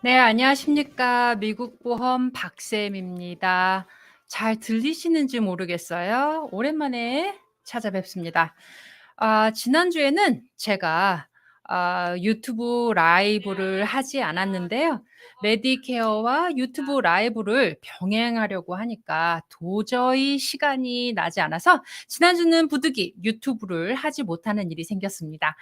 네, 안녕하십니까. 미국 보험 박쌤입니다. 잘 들리시는지 모르겠어요. 오랜만에 찾아뵙습니다. 아, 지난주에는 제가 아, 유튜브 라이브를 하지 않았는데요. 메디케어와 유튜브 라이브를 병행하려고 하니까 도저히 시간이 나지 않아서 지난주는 부득이 유튜브를 하지 못하는 일이 생겼습니다.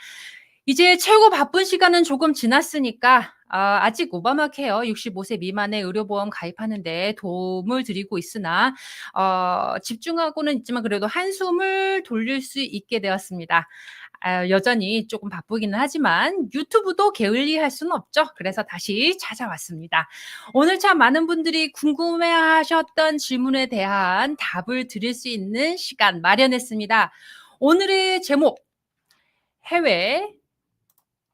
이제 최고 바쁜 시간은 조금 지났으니까 아, 아직 오바마 케어 65세 미만의 의료보험 가입하는데 도움을 드리고 있으나 어, 집중하고는 있지만 그래도 한숨을 돌릴 수 있게 되었습니다. 아, 여전히 조금 바쁘기는 하지만 유튜브도 게을리할 수는 없죠. 그래서 다시 찾아왔습니다. 오늘 참 많은 분들이 궁금해하셨던 질문에 대한 답을 드릴 수 있는 시간 마련했습니다. 오늘의 제목 해외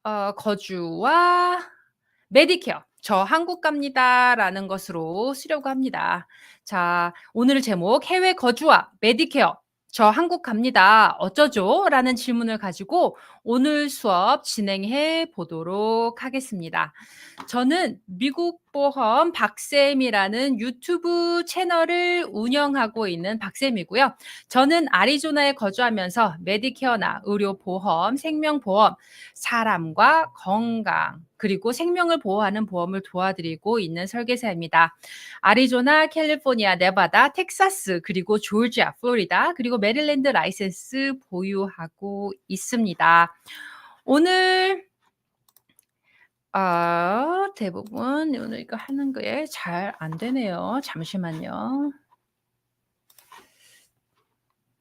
어, 거주와 메디케어. 저 한국 갑니다 라는 것으로 쓰려고 합니다. 자, 오늘 제목 해외 거주와 메디케어. 저 한국 갑니다. 어쩌죠? 라는 질문을 가지고 오늘 수업 진행해 보도록 하겠습니다. 저는 미국 보험 박쌤이라는 유튜브 채널을 운영하고 있는 박쌤이고요. 저는 아리조나에 거주하면서 메디케어나 의료보험, 생명보험, 사람과 건강, 그리고 생명을 보호하는 보험을 도와드리고 있는 설계사입니다. 아리조나, 캘리포니아, 네바다, 텍사스, 그리고 조지아, 플로리다, 그리고 메릴랜드 라이센스 보유하고 있습니다. 오늘 아, 대부분 오늘 이거 하는 거에 잘 안 되네요. 잠시만요.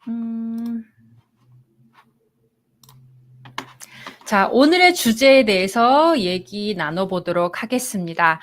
음. 자, 오늘의 주제에 대해서 얘기 나눠보도록 하겠습니다.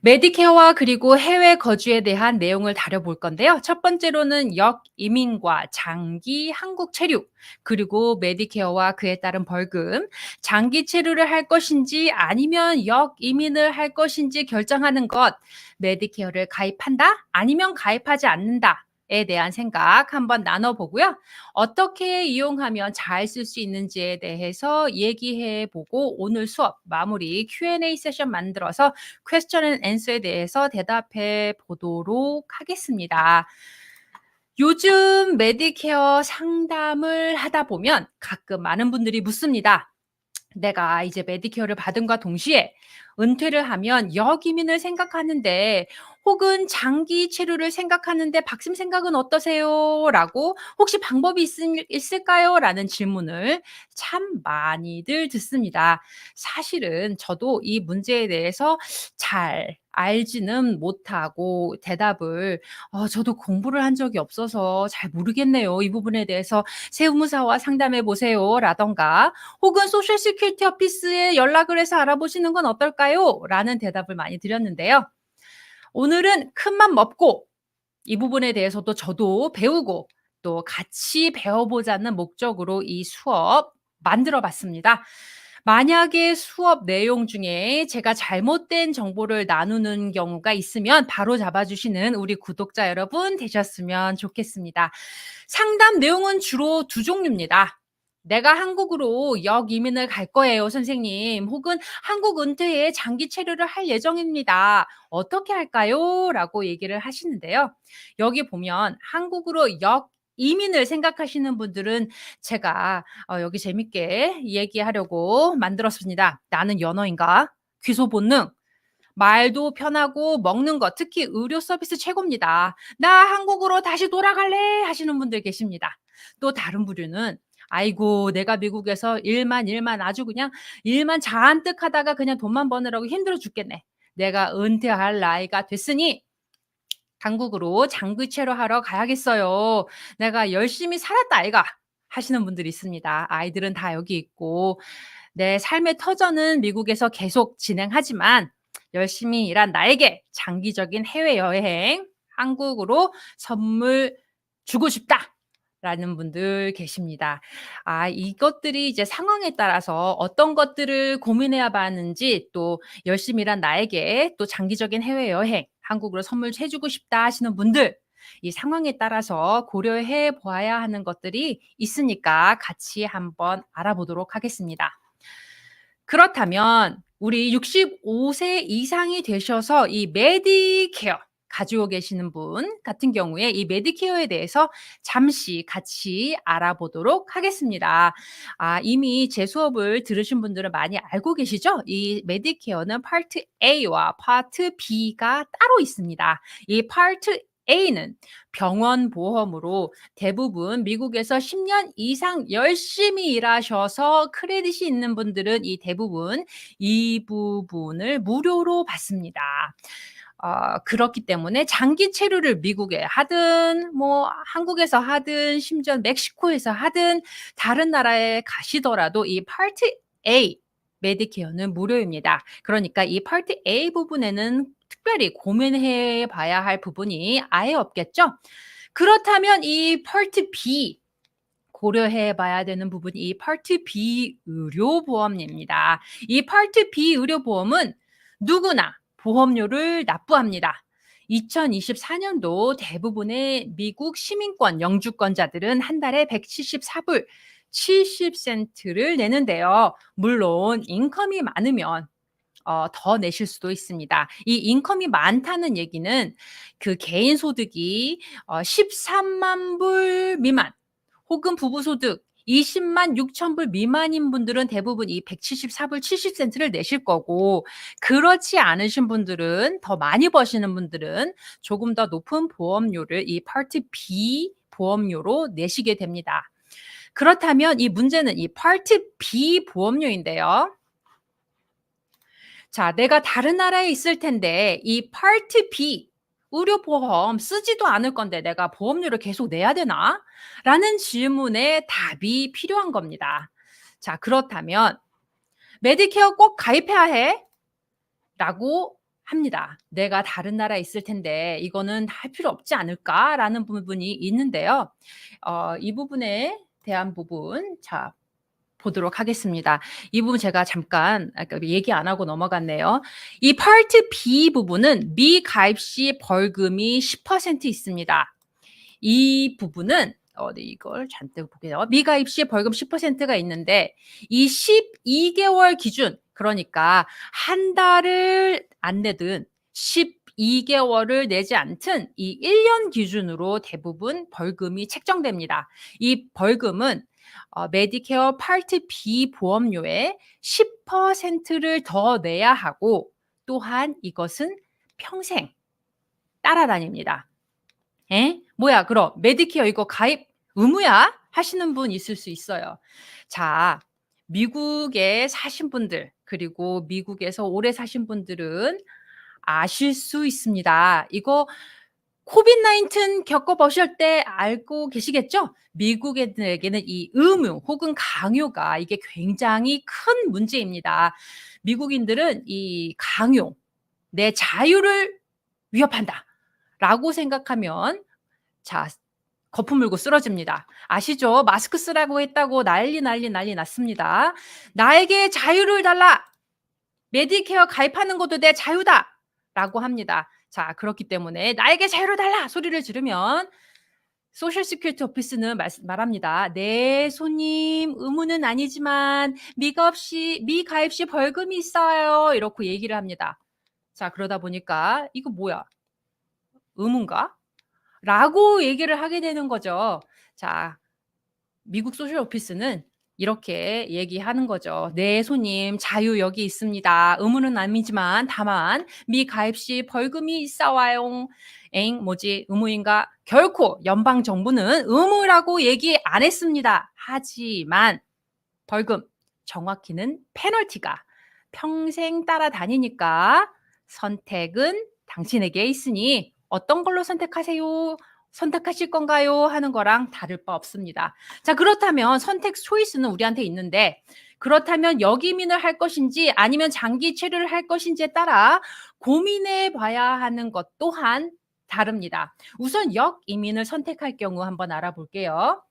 메디케어와 그리고 해외 거주에 대한 내용을 다뤄볼 건데요. 첫 번째로는 역이민과 장기 한국 체류, 그리고 메디케어와 그에 따른 벌금, 장기 체류를 할 것인지 아니면 역이민을 할 것인지 결정하는 것, 메디케어를 가입한다? 아니면 가입하지 않는다? 에 대한 생각 한번 나눠보고요. 어떻게 이용하면 잘 쓸 수 있는지에 대해서 얘기해 보고 오늘 수업 마무리 Q&A 세션 만들어서 퀘스천 앤 앤서에 대해서 대답해 보도록 하겠습니다. 요즘 메디케어 상담을 하다 보면 가끔 많은 분들이 묻습니다. 내가 이제 메디케어를 받은과 동시에 은퇴를 하면 역이민을 생각하는데 혹은 장기 체류를 생각하는데 박심 생각은 어떠세요? 라고 혹시 방법이 있, 을까요? 라는 질문을 참 많이들 듣습니다. 사실은 저도 이 문제에 대해서 잘 알지는 못하고 대답을 어, 저도 공부를 한 적이 없어서 잘 모르겠네요. 이 부분에 대해서 세무사와 상담해 보세요. 라던가 혹은 소셜 시큐리티 어피스에 연락을 해서 알아보시는 건 어떨까요? 라는 대답을 많이 드렸는데요. 오늘은 큰맘 먹고 이 부분에 대해서도 저도 배우고 또 같이 배워보자는 목적으로 이 수업 만들어 봤습니다. 만약에 수업 내용 중에 제가 잘못된 정보를 나누는 경우가 있으면 바로 잡아주시는 우리 구독자 여러분 되셨으면 좋겠습니다. 상담 내용은 주로 두 종류입니다. 내가 한국으로 역이민을 갈 거예요, 선생님. 혹은 한국 은퇴에 장기 체류를 할 예정입니다. 어떻게 할까요? 라고 얘기를 하시는데요. 여기 보면 한국으로 역 이민을 생각하시는 분들은 제가 어, 여기 재밌게 얘기하려고 만들었습니다. 나는 연어인가? 귀소 본능. 말도 편하고 먹는 것, 특히 의료 서비스 최고입니다. 나 한국으로 다시 돌아갈래? 하시는 분들 계십니다. 또 다른 부류는 아이고 내가 미국에서 일만 일만 아주 그냥 일만 잔뜩 하다가 그냥 돈만 버느라고 힘들어 죽겠네. 내가 은퇴할 나이가 됐으니 한국으로 장기체로 하러 가야겠어요. 내가 열심히 살았다 아이가 하시는 분들이 있습니다. 아이들은 다 여기 있고 내 삶의 터전은 미국에서 계속 진행하지만 열심히 일한 나에게 장기적인 해외 여행 한국으로 선물 주고 싶다. 라는 분들 계십니다. 아, 이것들이 이제 상황에 따라서 어떤 것들을 고민해야 하는지 또 열심히 일한 나에게 또 장기적인 해외 여행, 한국으로 선물 해주고 싶다 하시는 분들, 이 상황에 따라서 고려해 보아야 하는 것들이 있으니까 같이 한번 알아보도록 하겠습니다. 그렇다면 우리 65세 이상이 되셔서 이 메디케어 가지고 계시는 분 같은 경우에 이 메디케어에 대해서 잠시 같이 알아보도록 하겠습니다. 아, 이미 제 수업을 들으신 분들은 많이 알고 계시죠? 이 메디케어는 파트 A와 파트 B가 따로 있습니다. 이 파트 A는 병원 보험으로 대부분 미국에서 10년 이상 열심히 일하셔서 크레딧이 있는 분들은 이 대부분 이 부분을 무료로 받습니다. 어, 그렇기 때문에 장기 체류를 미국에 하든 뭐 한국에서 하든 심지어 멕시코에서 하든 다른 나라에 가시더라도 이 파트 A 메디케어는 무료입니다. 그러니까 이 파트 A 부분에는 특별히 고민해 봐야 할 부분이 아예 없겠죠? 그렇다면 이 파트 B 고려해 봐야 되는 부분이 이 파트 B 의료보험입니다. 이 파트 B 의료보험은 누구나 보험료를 납부합니다. 2024년도 대부분의 미국 시민권 영주권자들은 한 달에 174불 70센트를 내는데요. 물론 인컴이 많으면 어, 더 내실 수도 있습니다. 이 인컴이 많다는 얘기는 그 개인 소득이 어, 13만 불 미만 혹은 부부 소득 20만 6천 불 미만인 분들은 대부분 이 174불 70센트를 내실 거고 그렇지 않으신 분들은 더 많이 버시는 분들은 조금 더 높은 보험료를 이 파트 B 보험료로 내시게 됩니다. 그렇다면 이 문제는 이 파트 B 보험료인데요. 자, 내가 다른 나라에 있을 텐데 이 파트 B 의료보험 쓰지도 않을 건데 내가 보험료를 계속 내야 되나? 라는 질문에 답이 필요한 겁니다. 자, 그렇다면 메디케어 꼭 가입해야 해? 라고 합니다. 내가 다른 나라에 있을 텐데 이거는 할 필요 없지 않을까라는 부분이 있는데요. 어, 이 부분에 대한 부분 자 보도록 하겠습니다. 이 부분 제가 잠깐 아까 얘기 안 하고 넘어갔네요. 이 파트 B 부분은 미가입 시 벌금이 10% 있습니다. 이 부분은 어디 이걸 잔뜩 보게요. 미가입 시 벌금 10%가 있는데 이 12개월 기준 그러니까 한 달을 안 내든 12개월을 내지 않든 이 1년 기준으로 대부분 벌금이 책정됩니다. 이 벌금은 어, 메디케어 파트 B 보험료의 10%를 더 내야 하고 또한 이것은 평생 따라다닙니다. 에? 뭐야, 그럼 메디케어 이거 가입 의무야? 하시는 분 있을 수 있어요. 자, 미국에 사신 분들, 그리고 미국에서 오래 사신 분들은 아실 수 있습니다. 이거 코비드 19 겪어보실 때 알고 계시겠죠? 미국인들에게는 이 의무 혹은 강요가 이게 굉장히 큰 문제입니다. 미국인들은 이 강요, 내 자유를 위협한다. 라고 생각하면, 자, 거품 물고 쓰러집니다. 아시죠? 마스크 쓰라고 했다고 난리 난리 난리 났습니다. 나에게 자유를 달라! 메디케어 가입하는 것도 내 자유다! 라고 합니다. 자, 그렇기 때문에 나에게 자유를 달라! 소리를 지르면 소셜 시큐리티 오피스는 말, 말합니다. 네, 손님, 의무는 아니지만 미가입 시, 미가입 시 벌금이 있어요. 이렇게 얘기를 합니다. 자, 그러다 보니까 이거 뭐야? 의무인가? 라고 얘기를 하게 되는 거죠. 자, 미국 소셜 오피스는 이렇게 얘기하는 거죠. 네, 손님, 자유 여기 있습니다. 의무는 아니지만 다만 미가입 시 벌금이 있어와요. 엥, 뭐지? 의무인가? 결코 연방 정부는 의무라고 얘기 안 했습니다. 하지만 벌금, 정확히는 페널티가 평생 따라다니니까 선택은 당신에게 있으니 어떤 걸로 선택하세요? 선택하실 건가요? 하는 거랑 다를 바 없습니다. 자, 그렇다면 선택 초이스는 우리한테 있는데 그렇다면 역이민을 할 것인지 아니면 장기 체류를 할 것인지에 따라 고민해 봐야 하는 것 또한 다릅니다. 우선 역이민을 선택할 경우 한번 알아볼게요.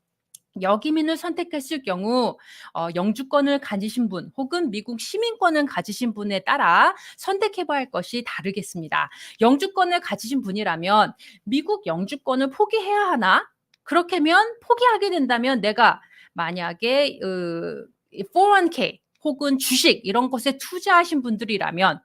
역이민을 선택했을 경우 어, 영주권을 가지신 분 혹은 미국 시민권을 가지신 분에 따라 선택해봐야 할 것이 다르겠습니다. 영주권을 가지신 분이라면 미국 영주권을 포기해야 하나? 그렇게면 포기하게 된다면 내가 만약에 어, 401k 혹은 주식 이런 것에 투자하신 분들이라면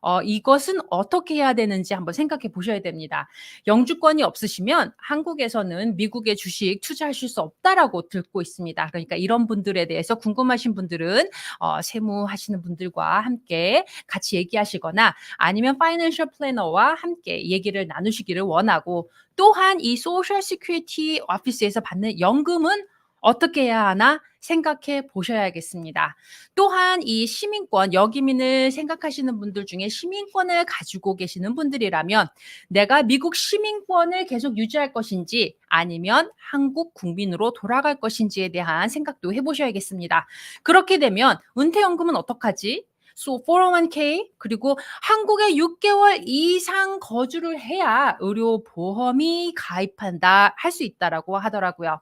어, 이것은 어떻게 해야 되는지 한번 생각해 보셔야 됩니다. 영주권이 없으시면 한국에서는 미국의 주식 투자하실 수 없다라고 듣고 있습니다. 그러니까 이런 분들에 대해서 궁금하신 분들은 어, 세무하시는 분들과 함께 같이 얘기하시거나 아니면 파이낸셜 플래너와 함께 얘기를 나누시기를 원하고 또한 이 소셜 시큐리티 오피스에서 받는 연금은 어떻게 해야 하나 생각해 보셔야겠습니다. 또한 이 시민권, 여기민을 생각하시는 분들 중에 시민권을 가지고 계시는 분들이라면 내가 미국 시민권을 계속 유지할 것인지 아니면 한국 국민으로 돌아갈 것인지에 대한 생각도 해보셔야겠습니다. 그렇게 되면 은퇴연금은 어떡하지? So 401k 그리고 한국에 6개월 이상 거주를 해야 의료 보험이 가입한다 할 수 있다라고 하더라고요.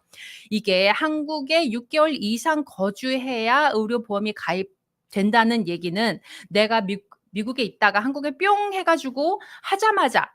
이게 한국에 6개월 이상 거주해야 의료 보험이 가입된다는 얘기는 내가 미, 미국에 있다가 한국에 뿅 해가지고 하자마자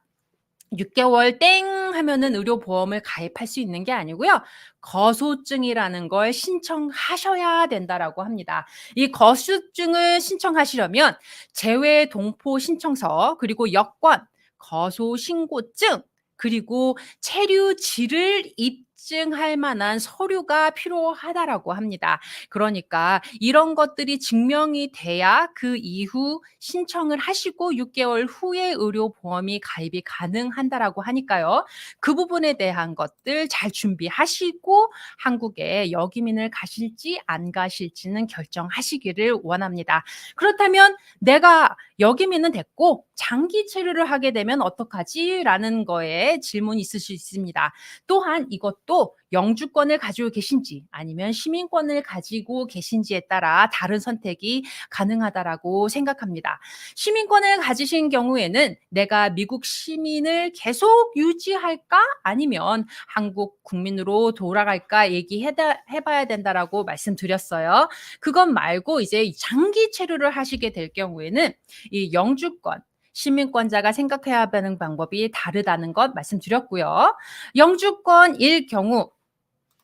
6개월 땡 하면은 의료보험을 가입할 수 있는 게 아니고요. 거소증이라는 걸 신청하셔야 된다라고 합니다. 이 거소증을 신청하시려면 재외 동포 신청서 그리고 여권, 거소 신고증 그리고 체류지를 입증할 만한 서류가 필요하다라고 합니다. 그러니까 이런 것들이 증명이 돼야 그 이후 신청을 하시고 6개월 후에 의료보험이 가입이 가능한다라고 하니까요. 그 부분에 대한 것들 잘 준비하시고 한국에 여기민을 가실지 안 가실지는 결정하시기를 원합니다. 그렇다면 내가 여기민은 됐고 장기 체류를 하게 되면 어떡하지? 라는 거에 질문이 있을 수 있습니다. 또한 이것도 영주권을 가지고 계신지 아니면 시민권을 가지고 계신지에 따라 다른 선택이 가능하다라고 생각합니다. 시민권을 가지신 경우에는 내가 미국 시민을 계속 유지할까 아니면 한국 국민으로 돌아갈까 얘기해 봐야 된다라고 말씀드렸어요. 그것 말고 이제 장기 체류를 하시게 될 경우에는 이 영주권 시민권자가 생각해야 하는 방법이 다르다는 것 말씀드렸고요. 영주권일 경우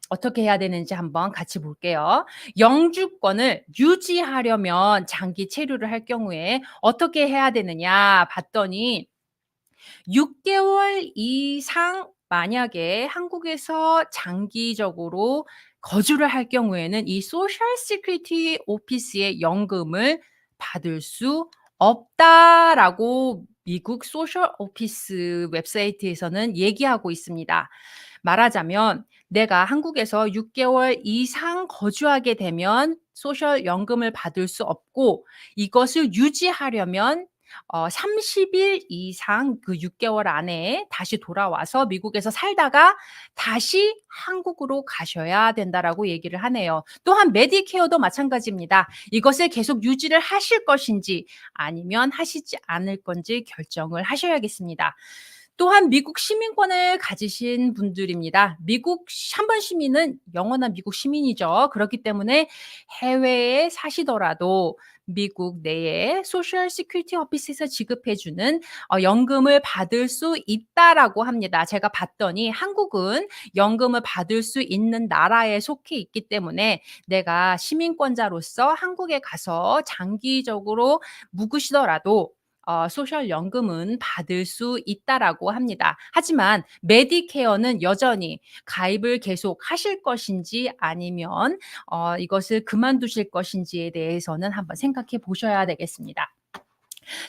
어떻게 해야 되는지 한번 같이 볼게요. 영주권을 유지하려면 장기 체류를 할 경우에 어떻게 해야 되느냐 봤더니 6개월 이상 만약에 한국에서 장기적으로 거주를 할 경우에는 이 소셜 시큐리티 오피스의 연금을 받을 수 없다라고 미국 소셜 오피스 웹사이트에서는 얘기하고 있습니다. 말하자면 내가 한국에서 6개월 이상 거주하게 되면 소셜 연금을 받을 수 없고 이것을 유지하려면 어 30일 이상 그 6개월 안에 다시 돌아와서 미국에서 살다가 다시 한국으로 가셔야 된다라고 얘기를 하네요. 또한 메디케어도 마찬가지입니다. 이것을 계속 유지를 하실 것인지 아니면 하시지 않을 건지 결정을 하셔야겠습니다. 또한 미국 시민권을 가지신 분들입니다. 미국 한 번 시민은 영원한 미국 시민이죠. 그렇기 때문에 해외에 사시더라도 미국 내에 소셜 시큐리티 오피스에서 지급해 주는 어, 연금을 받을 수 있다라고 합니다. 제가 봤더니 한국은 연금을 받을 수 있는 나라에 속해 있기 때문에 내가 시민권자로서 한국에 가서 장기적으로 묵으시더라도 어, 소셜 연금은 받을 수 있다라고 합니다. 하지만 메디케어는 여전히 가입을 계속 하실 것인지 아니면 어, 이것을 그만두실 것인지에 대해서는 한번 생각해 보셔야 되겠습니다.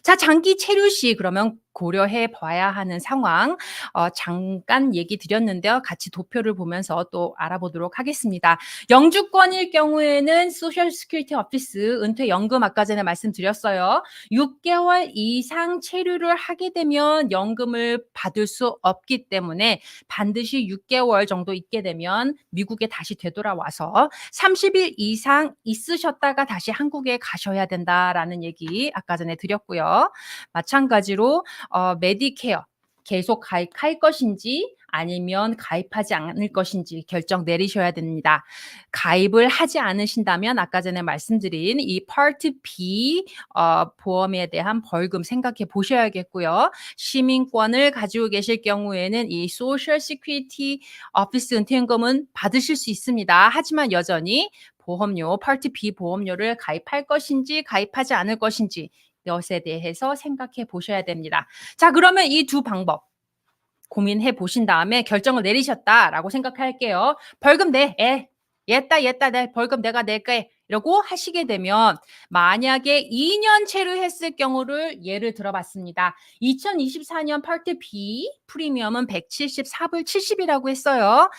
자, 장기 체류 시 그러면 고려해 봐야 하는 상황 어, 잠깐 얘기 드렸는데요. 같이 도표를 보면서 또 알아보도록 하겠습니다. 영주권일 경우에는 소셜 스큐리티 오피스 은퇴 연금 아까 전에 말씀드렸어요. 6개월 이상 체류를 하게 되면 연금을 받을 수 없기 때문에 반드시 6개월 정도 있게 되면 미국에 다시 되돌아와서 30일 이상 있으셨다가 다시 한국에 가셔야 된다라는 얘기 아까 전에 드렸고요. 마찬가지로 어, 메디케어 계속 가입할 것인지 아니면 가입하지 않을 것인지 결정 내리셔야 됩니다. 가입을 하지 않으신다면 아까 전에 말씀드린 이 파트 B 어, 보험에 대한 벌금 생각해 보셔야겠고요. 시민권을 가지고 계실 경우에는 이 소셜 시큐리티 오피스 은퇴연금은 받으실 수 있습니다. 하지만 여전히 보험료, 파트 B 보험료를 가입할 것인지 가입하지 않을 것인지 것에 대해서 생각해 보셔야 됩니다. 자, 그러면 이 두 방법 고민해 보신 다음에 결정을 내리셨다라고 생각할게요. 벌금 내, 에, 얘다, 얘다, 내 벌금 내가 낼게. 이러고 하시게 되면 만약에 2년 체류했을 경우를 예를 들어봤습니다. 2024년 파트 B 프리미엄은 174불 70이라고 했어요.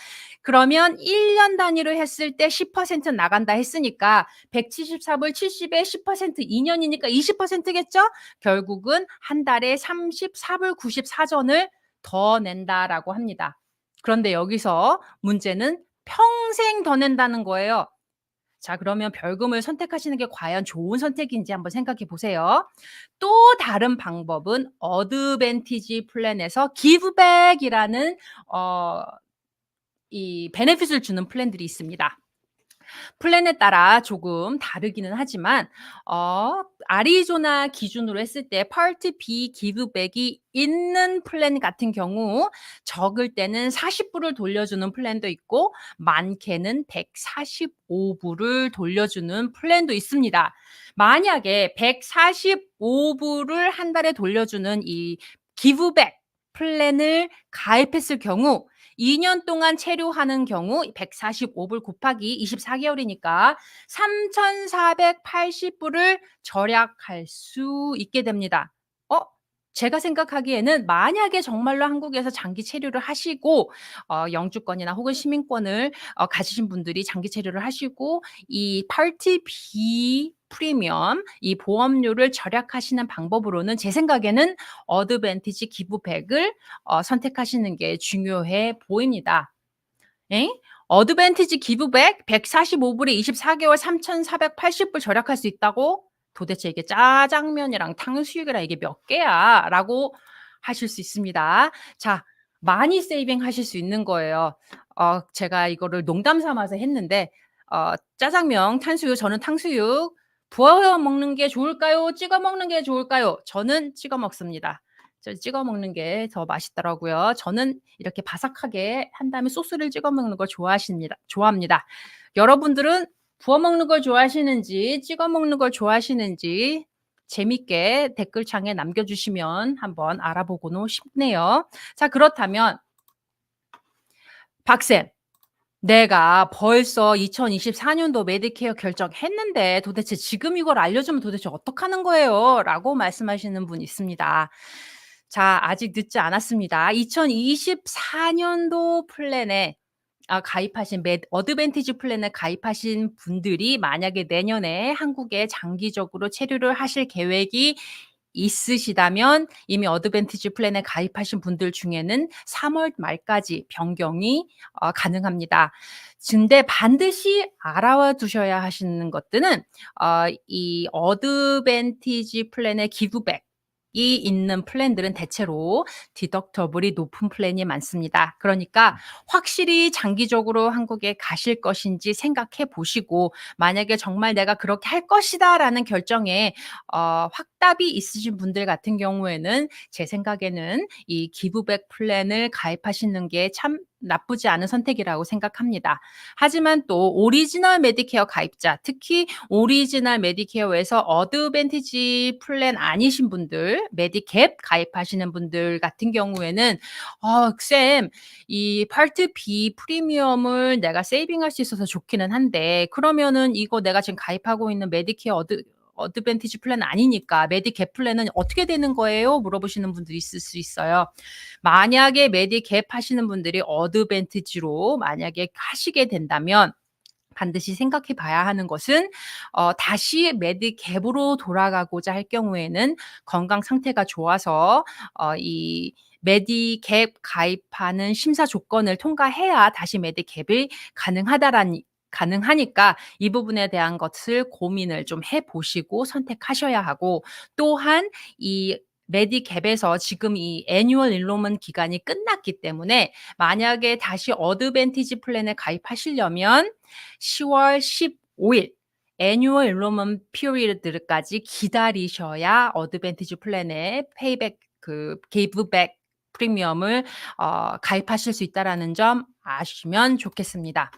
그러면 1년 단위로 했을 때 10% 나간다 했으니까 174불 70에 10% 2년이니까 20%겠죠? 결국은 한 달에 34불 94전을 더 낸다라고 합니다. 그런데 여기서 문제는 평생 더 낸다는 거예요. 자, 그러면 벌금을 선택하시는 게 과연 좋은 선택인지 한번 생각해 보세요. 또 다른 방법은 어드밴티지 플랜에서 기브백이라는 어, 이 베네핏을 주는 플랜들이 있습니다. 플랜에 따라 조금 다르기는 하지만 어, 아리조나 기준으로 했을 때 파트 B 기브백이 있는 플랜 같은 경우 적을 때는 40불을 돌려주는 플랜도 있고 많게는 145불을 돌려주는 플랜도 있습니다. 만약에 145불을 한 달에 돌려주는 이 기브백 플랜을 가입했을 경우 2년 동안 체류하는 경우 145불 곱하기 24개월이니까 3,480불을 절약할 수 있게 됩니다. 어? 제가 생각하기에는 만약에 정말로 한국에서 장기 체류를 하시고 어, 영주권이나 혹은 시민권을 어, 가지신 분들이 장기 체류를 하시고 이 파티 B 프리미엄 이 보험료를 절약하시는 방법으로는 제 생각에는 어드밴티지 기부백을 어, 선택하시는 게 중요해 보입니다. 에? 어드밴티지 기부백 145불에 24개월 3,480불 절약할 수 있다고? 도대체 이게 짜장면이랑 탕수육이랑 이게 몇 개야? 라고 하실 수 있습니다. 자, 많이 세이빙 하실 수 있는 거예요. 어, 제가 이거를 농담 삼아서 했는데, 어, 짜장면, 탕수육, 저는 탕수육 부어 먹는 게 좋을까요? 찍어 먹는 게 좋을까요? 저는 찍어 먹습니다. 저 찍어 먹는 게 더 맛있더라고요. 저는 이렇게 바삭하게 한 다음에 소스를 찍어 먹는 걸 좋아하십니다. 좋아합니다. 여러분들은 부어 먹는 걸 좋아하시는지 찍어 먹는 걸 좋아하시는지 재밌게 댓글창에 남겨주시면 한번 알아보고는 싶네요. 자, 그렇다면 박쌤, 내가 벌써 2024년도 메디케어 결정했는데 도대체 지금 이걸 알려주면 도대체 어떡하는 거예요? 라고 말씀하시는 분 있습니다. 자, 아직 늦지 않았습니다. 2024년도 플랜에 아, 가입하신 매, 어드밴티지 플랜에 가입하신 분들이 만약에 내년에 한국에 장기적으로 체류를 하실 계획이 있으시다면 이미 어드밴티지 플랜에 가입하신 분들 중에는 3월 말까지 변경이 어, 가능합니다. 근데 반드시 알아와 두셔야 하시는 것들은 어, 이 어드밴티지 플랜의 기브백 이 있는 플랜들은 대체로 디덕터블이 높은 플랜이 많습니다. 그러니까 확실히 장기적으로 한국에 가실 것인지 생각해 보시고 만약에 정말 내가 그렇게 할 것이다라는 결정에 어, 확 답이 있으신 분들 같은 경우에는 제 생각에는 이 기부백 플랜을 가입하시는 게 참 나쁘지 않은 선택이라고 생각합니다. 하지만 또 오리지널 메디케어 가입자, 특히 오리지널 메디케어에서 어드밴티지 플랜 아니신 분들, 메디캡 가입하시는 분들 같은 경우에는 어, 쌤, 이 파트 B 프리미엄을 내가 세이빙할 수 있어서 좋기는 한데 그러면은 이거 내가 지금 가입하고 있는 메디케어 어드 어드밴티지 플랜 아니니까 메디캡 플랜은 어떻게 되는 거예요? 물어보시는 분들이 있을 수 있어요. 만약에 메디캡 하시는 분들이 어드밴티지로 만약에 하시게 된다면 반드시 생각해 봐야 하는 것은 어, 다시 메디캡으로 돌아가고자 할 경우에는 건강 상태가 좋아서 어, 이 메디캡 가입하는 심사 조건을 통과해야 다시 메디캡이 가능하다라는 가능하니까 이 부분에 대한 것을 고민을 좀 해 보시고 선택하셔야 하고 또한 이 메디캡에서 지금 이 애뉴얼 인로먼 기간이 끝났기 때문에 만약에 다시 어드밴티지 플랜에 가입하시려면 10월 15일 애뉴얼 인로먼 피리드까지 기다리셔야 어드밴티지 플랜에 페이백 그 게이브백 프리미엄을 어, 가입하실 수 있다라는 점 아시면 좋겠습니다.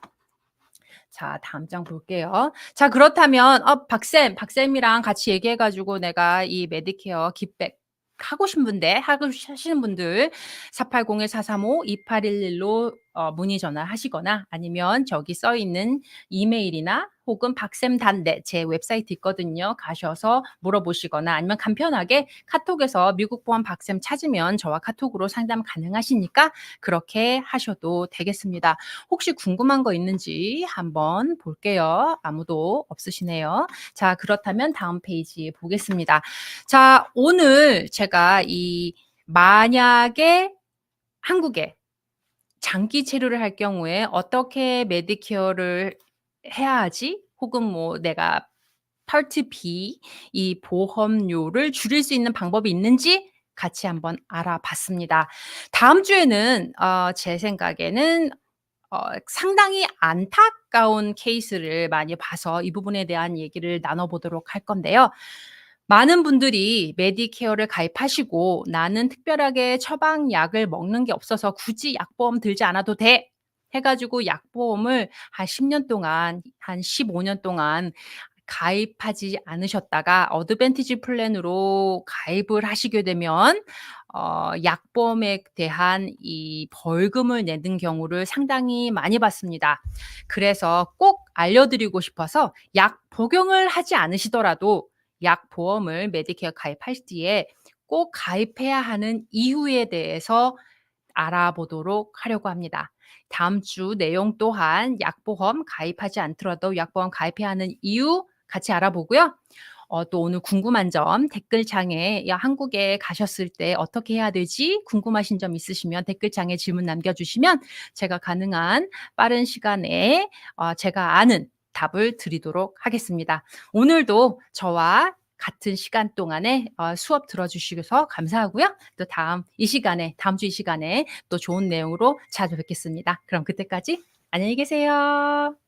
자, 다음 장 볼게요. 자, 그렇다면 어, 박쌤, 박쌤이랑 같이 얘기해 가지고 내가 이 메디케어 깃백 하고 싶은 분들, 하고 하시는 분들 480-435-2811로 어, 문의 전화 하시거나 아니면 저기 써 있는 이메일이나 혹은 박쌤 단대 제 웹사이트 있거든요. 가셔서 물어보시거나 아니면 간편하게 카톡에서 미국 보안 박쌤 찾으면 저와 카톡으로 상담 가능하시니까 그렇게 하셔도 되겠습니다. 혹시 궁금한 거 있는지 한번 볼게요. 아무도 없으시네요. 자, 그렇다면 다음 페이지 보겠습니다. 자, 오늘 제가 이 만약에 한국에 장기 체류를 할 경우에 어떻게 메디케어를 해야 하지? 혹은 뭐 내가 파트 B 이 보험료를 줄일 수 있는 방법이 있는지 같이 한번 알아봤습니다. 다음 주에는 어, 제 생각에는 어, 상당히 안타까운 케이스를 많이 봐서 이 부분에 대한 얘기를 나눠보도록 할 건데요. 많은 분들이 메디케어를 가입하시고 나는 특별하게 처방약을 먹는 게 없어서 굳이 약보험 들지 않아도 돼. 해가지고 약보험을 한 10년 동안, 한 15년 동안 가입하지 않으셨다가 어드밴티지 플랜으로 가입을 하시게 되면 어, 약보험에 대한 이 벌금을 내는 경우를 상당히 많이 봤습니다. 그래서 꼭 알려드리고 싶어서 약 복용을 하지 않으시더라도 약 보험을 메디케어 가입할 뒤에 꼭 가입해야 하는 이유에 대해서 알아보도록 하려고 합니다. 다음 주 내용 또한 약보험 가입하지 않더라도 약보험 가입해야 하는 이유 같이 알아보고요. 어, 또 오늘 궁금한 점 댓글창에 야, 한국에 가셨을 때 어떻게 해야 되지? 궁금하신 점 있으시면 댓글창에 질문 남겨주시면 제가 가능한 빠른 시간에 어, 제가 아는 답을 드리도록 하겠습니다. 오늘도 저와 같은 시간 동안에 어, 수업 들어주셔서 감사하고요. 또 다음 이 시간에 다음 주 이 시간에 또 좋은 내용으로 찾아뵙겠습니다. 그럼 그때까지 안녕히 계세요.